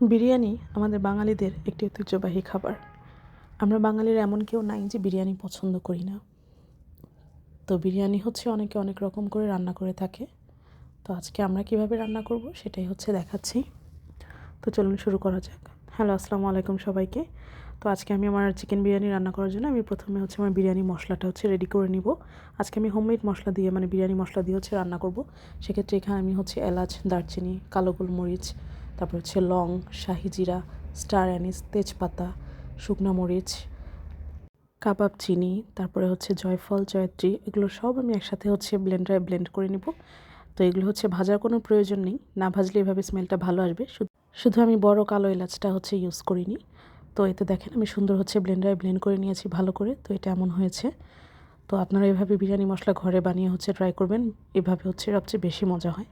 বিরিয়ানি আমাদের বাঙালিদের একটি ঐতিহ্যবাহী খাবার। আমরা বাঙালির এমন কেউ নাই যে বিরিয়ানি পছন্দ করি না। তো বিরিয়ানি হচ্ছে অনেকে অনেক রকম করে রান্না করে থাকে। তো আজকে আমরা কীভাবে রান্না করব সেটাই হচ্ছে দেখাচ্ছি। তো চলুন শুরু করা যাক। হ্যালো, আসসালামু আলাইকুম সবাইকে। তো আজকে আমি আমার চিকেন বিরিয়ানি রান্না করার জন্য আমি প্রথমে হচ্ছে আমার বিরিয়ানি মশলাটা হচ্ছে রেডি করে নিব। আজকে আমি হোমমেড মশলা দিয়ে মানে বিরিয়ানি মশলা দিয়ে হচ্ছে রান্না করব। সেক্ষেত্রে এখানে আমি হচ্ছে এলাচ, দারচিনি, কালো গোলমরিচ তারপর হচ্ছে লং, শাহি জিরা, স্টার অ্যানিস, তেজপাতা, শুকনো মরিচ, কাবাব চিনি, তারপরে হচ্ছে জয়ফল, জয়ত্রী, এগুলো সব আমি একসাথে হচ্ছে ব্লেন্ডারে, ব্লেন্ড করে নিব। তো এগুলো হচ্ছে ভাজার কোনো প্রয়োজন নেই, না ভাজলে এভাবে স্মেলটা ভালো আসবে। শুধু আমি বড় কালো এলাচটা হচ্ছে ইউজ করিনি। তো এতে দেখেন আমি সুন্দর হচ্ছে ব্লেন্ডারে ব্লেন্ড করে নিয়েছি ভালো করে, তো এটা এমন হয়েছে। তো আপনারা এভাবে বিরিয়ানি মশলা ঘরে বানিয়ে হচ্ছে ট্রাই করবেন, এভাবে হচ্ছে সবচেয়ে বেশি মজা হয়।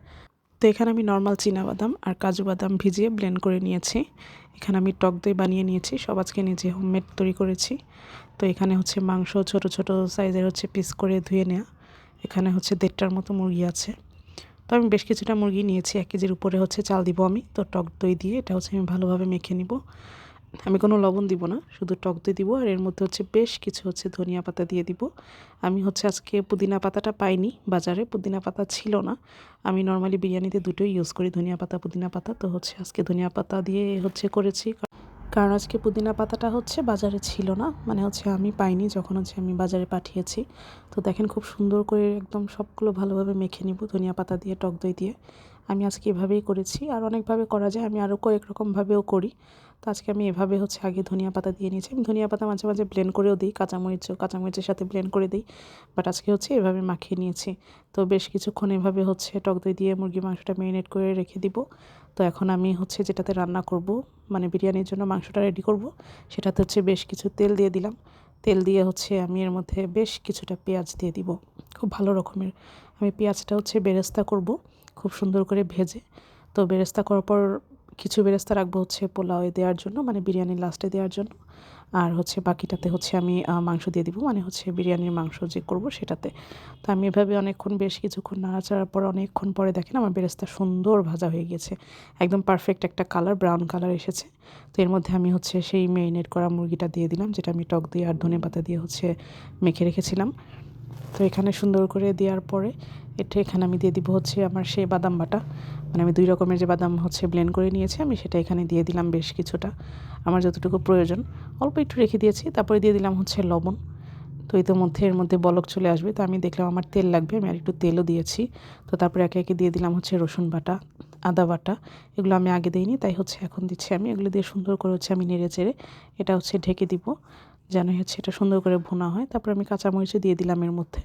তো এখানে আমি নর্মাল বাদাম আর কাজু বাদাম ভিজিয়ে ব্লেন্ড করে নিয়েছি। এখানে আমি টক দই বানিয়ে নিয়েছি, সব আজকে নিজে হোমমেড তৈরি করেছি। তো এখানে হচ্ছে মাংস ছোট ছোট সাইজের হচ্ছে পিস করে ধুয়ে নেওয়া এখানে হচ্ছে দেড়টার মতো মুরগি আছে। তো আমি বেশ কিছুটা মুরগি নিয়েছি, এক কেজির উপরে হচ্ছে চাল দিব আমি। তো টক দই দিয়ে এটা হচ্ছে আমি ভালোভাবে মেখে নিব। আমি কোনো লবণ দিব না, শুধু টক দই দিব আর এর মধ্যে হচ্ছে বেশ কিছু হচ্ছে ধনিয়া পাতা দিয়ে দিব। আমি হচ্ছে আজকে পুদিনা পাতাটা পাইনি, বাজারে পুদিনা পাতা ছিল না। আমি নর্মালি বিরিয়ানিতে দুটোই ইউজ করি, ধনিয়া পাতা, পুদিনা পাতা। তো হচ্ছে আজকে ধনিয়া পাতা দিয়ে হচ্ছে করেছি। কারণ আজকে পুদিনা পাতাটা হচ্ছে বাজারে ছিল না মানে হচ্ছে আমি পাইনি যখন হচ্ছে আমি বাজারে পাঠিয়েছি। তো দেখেন খুব সুন্দর করে একদম সবগুলো ভালোভাবে মেখে নিব, ধনিয়া পাতা দিয়ে, টক দই দিয়ে। আমি আজকে এভাবেই করেছি, আর অনেকভাবে করা যায়, আমি আরও কয়েক রকমভাবেও করি। তো আজকে আমি এভাবে হচ্ছে আগে ধনিয়া পাতা দিয়ে নিয়েছি। আমি ধনিয়া পাতা মাঝে মাঝে ব্লেন্ড করেও দিই কাঁচামরিচও কাঁচামরিচের সাথে ব্লেন্ড করে দিই বাট আজকে হচ্ছে এভাবে মাখিয়ে নিয়েছি। তো বেশ কিছুক্ষণ এভাবে হচ্ছে টক দই দিয়ে মুরগি মাংসটা ম্যারিনেট করে রেখে দিব। তো এখন আমি হচ্ছে যেটাতে রান্না করব মানে বিরিয়ানির জন্য মাংসটা রেডি করব, সেটাতে হচ্ছে বেশ কিছু তেল দিয়ে দিলাম। তেল দিয়ে হচ্ছে আমি এর মধ্যে বেশ কিছুটা পেঁয়াজ দিয়ে দিব, খুব ভালো রকমের। আমি পেঁয়াজটা হচ্ছে বেরেস্তা করব, খুব সুন্দর করে ভেজে। তো বেরেস্তা করার পর কিছু বেরেস্তা রাখব হচ্ছে পোলাওয়ে দেওয়ার জন্য মানে বিরিয়ানির লাস্টে দেওয়ার জন্য। আর হচ্ছে বাকিটাতে হচ্ছে আমি মাংস দিয়ে দিব মানে হচ্ছে বিরিয়ানির মাংস যে করব সেটাতে। তো আমি এভাবে অনেকক্ষণ বেশ কিছুক্ষণ নাড়াচাড়ার পর অনেকক্ষণ পরে দেখেন আমার বেরেস্তা সুন্দর ভাজা হয়ে গেছে একদম পারফেক্ট একটা কালার ব্রাউন কালার এসেছে। তো এর মধ্যে আমি হচ্ছে সেই মেরিনেট করা মুরগিটা দিয়ে দিলাম, যেটা আমি টক দিয়ে আর ধনে পাতা দিয়ে হচ্ছে মেখে রেখেছিলাম। তো এখানে সুন্দর করে দেওয়ার পরে এটা এখানে আমি দিয়ে দিব হচ্ছে আমার সেই বাদাম বাটা। মানে আমি দুই রকমের যে বাদাম হচ্ছে ব্লেন্ড করে নিয়েছি, আমি সেটা এখানে দিয়ে দিলাম বেশ কিছুটা। আমার যতটুকু প্রয়োজন, অল্প একটু রেখে দিয়েছি, তারপরে দিয়ে দিলাম হচ্ছে লবণ। তো মধ্যে, এর মধ্যে বলক চলে আসবে, তো আমি দেখলাম আমার তেল লাগবে, আমি আর একটু তেলও দিয়েছি। তো তারপরে একে একে দিয়ে দিলাম হচ্ছে রসুন বাটা, আদা বাটা, এগুলো আমি আগে দিইনি, তাই হচ্ছে এখন দিচ্ছি আমি। এগুলো দিয়ে সুন্দর করে হচ্ছে আমি নেড়ে চেড়ে এটা হচ্ছে ঢেকে দিব। যেন হচ্ছে এটা সুন্দর করে ভুনা হয়। তারপর আমি কাঁচামরিচও দিয়ে দিলাম এর মধ্যে।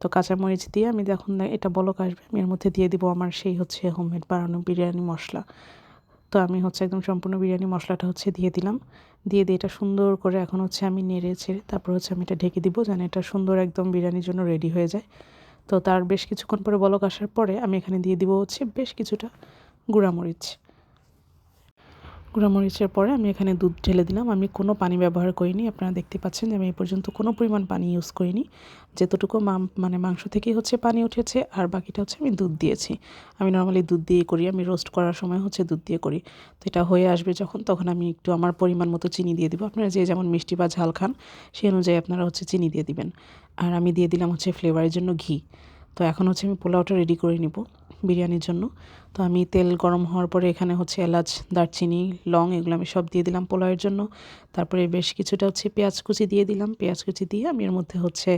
তো কাঁচামরিচ দিয়ে আমি যখন এটা বলক আসবে, আমি এর মধ্যে দিয়ে দিব আমার সেই হচ্ছে হোমমেড বানানো বিরিয়ানি মশলা। তো আমি হচ্ছে একদম সম্পূর্ণ বিরিয়ানি মশলাটা হচ্ছে দিয়ে দিলাম। দিয়ে দিয়ে এটা সুন্দর করে এখন হচ্ছে আমি নেড়ে ছেড়ে তারপর হচ্ছে আমি এটা ঢেকে দিব যেন এটা সুন্দর একদম বিরিয়ানির জন্য রেডি হয়ে যায়। তো তার বেশ কিছুক্ষণ পরে বলক আসার পরে আমি এখানে দিয়ে দিব হচ্ছে বেশ কিছুটা গুঁড়ামরিচ। গুঁড়ামরিচের পরে আমি এখানে দুধ ঢেলে দিলাম। আমি কোনো পানি ব্যবহার করিনি। আপনারা দেখতে পাচ্ছেন যে আমি এই পর্যন্ত কোনো পরিমাণ পানি ইউজ করিনি। যেতটুকু মানে মাংস থেকেই হচ্ছে পানি উঠেছে, আর বাকিটা হচ্ছে আমি দুধ দিয়েছি। আমি নর্মালি দুধ দিয়ে করি, আমি রোস্ট করার সময় হচ্ছে দুধ দিয়ে করি। তো এটা হয়ে আসবে যখন, তখন আমি একটু আমার পরিমাণ মতো চিনি দিয়ে দিব। আপনারা যে যেমন মিষ্টি বা ঝাল খান সেই অনুযায়ী আপনারা হচ্ছে চিনি দিয়ে দিবেন। আর আমি দিয়ে দিলাম হচ্ছে ফ্লেভারের জন্য ঘি। তো এখন হচ্ছে আমি পোলাওটা রেডি করে নিব। বিরিয়ানির জন্য। তো আমি তেল গরম হওয়ার পরে এখানে হচ্ছে এলাচ, দারচিনি, লং এগুলো আমি সব দিয়ে দিলাম পোলাওয়ের জন্য। তারপরে বেশ কিছুটা হচ্ছে পেঁয়াজ কুচি দিয়ে দিলাম। পেঁয়াজ কুচি দিয়ে আমি এর মধ্যে হচ্ছে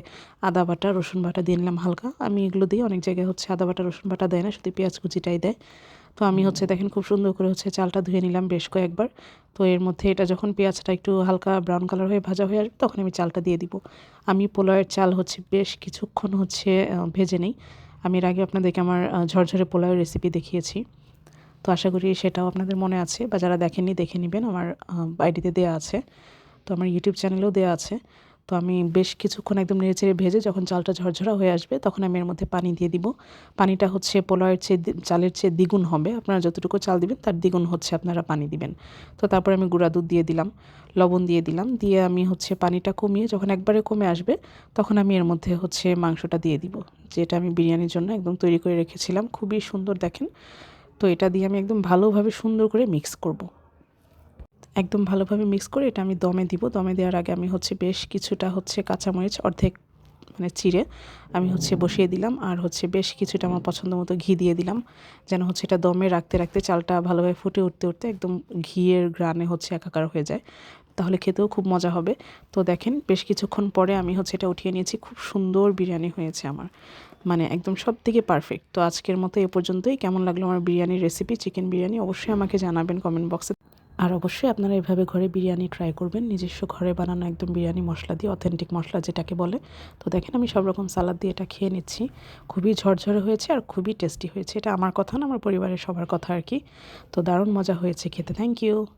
আদা বাটা, রসুন বাটা দিয়ে নিলাম হালকা। আমি এগুলো দিয়ে অনেক জায়গায় হচ্ছে আদা বাটা, রসুন বাটা দেয় না, শুধু পেঁয়াজ কুচিটাই দেয়। তো আমি হচ্ছে দেখেন খুব সুন্দর করে হচ্ছে চালটা ধুয়ে নিলাম বেশ কয়েকবার। তো এর মধ্যে এটা যখন পেঁয়াজটা একটু হালকা ব্রাউন কালার হয়ে ভাজা হয়ে আসবে তখন আমি চালটা দিয়ে দিব। আমি পোলাওয়ের চাল হচ্ছে বেশ কিছুক্ষণ হচ্ছে ভেজে নেই। আমি এর আগে আপনাদেরকে আমার ঝরঝরে পোলাওয়ের রেসিপি দেখিয়েছি। তো আশা করি সেটাও আপনাদের মনে আছে বা যারা দেখেননি, দেখে নেবেন। আমার আইডিতে দেওয়া আছে। তো আমার ইউটিউব চ্যানেলেও দেওয়া আছে। তো আমি বেশ কিছুক্ষণ একদম নেড়ে চেড়ে ভেজে যখন চালটা ঝরঝরা হয়ে আসবে, তখন আমি এর মধ্যে পানি দিয়ে দিব। পানিটা হচ্ছে পোলাওয়ের চেয়ে চালের চেয়ে দ্বিগুণ হবে। আপনারা যতটুকু চাল দিবেন, তার দ্বিগুণ হচ্ছে আপনারা পানি দিবেন। তো তারপর আমি গুঁড়া দুধ দিয়ে দিলাম, লবণ দিয়ে দিলাম। দিয়ে আমি হচ্ছে পানিটা কমিয়ে যখন একবারে কমে আসবে, তখন আমি এর মধ্যে হচ্ছে মাংসটা দিয়ে দিব, যেটা আমি বিরিয়ানির জন্য একদম তৈরি করে রেখেছিলাম। খুবই সুন্দর দেখেন। তো এটা দিয়ে আমি একদম ভালোভাবে সুন্দর করে মিক্স করব। একদম ভালোভাবে মিক্স করে এটা আমি দমে দিব। দমে দেওয়ার আগে আমি হচ্ছে বেশ কিছুটা হচ্ছে কাঁচামরিচ, অর্ধেক মানে চিড়ে আমি হচ্ছে বসিয়ে দিলাম আর হচ্ছে বেশ কিছুটা আমার পছন্দ মতো ঘি দিয়ে দিলাম। যেন হচ্ছে এটা দমে রাখতে রাখতে চালটা ভালোভাবে ফুটে উঠতে উঠতে একদম ঘিয়ের গ্রানে হচ্ছে একাকার হয়ে যায়। তাহলে খেতেও খুব মজা হবে। তো দেখেন, বেশ কিছুক্ষণ পরে আমি হচ্ছে এটা উঠিয়ে নিয়েছি। খুব সুন্দর বিরিয়ানি হয়েছে আমার। মানে একদম সব থেকে পারফেক্ট তো আজকের মতো এ পর্যন্তই। কেমন লাগল আমার বিরিয়ানির রেসিপি চিকেন বিরিয়ানি অবশ্যই আমাকে জানাবেন কমেন্ট বক্সে আর অবশ্যই আপনারা এভাবে ঘরে বিরিয়ানি ট্রাই করবেন। নিজস্ব ঘরে বানানো একদম বিরিয়ানি মশলা দিয়ে অথেন্টিক মশলা যেটাকে বলে। তো দেখেন আমি সব রকম সালাদ দিয়ে এটা খেয়ে নিচ্ছি। খুবই ঝরঝরে হয়েছে আর খুবই টেস্টি হয়েছে। এটা আমার কথা না, আমার পরিবারের সবার কথা আর কি। তো দারুণ মজা হয়েছে খেতে। Thank you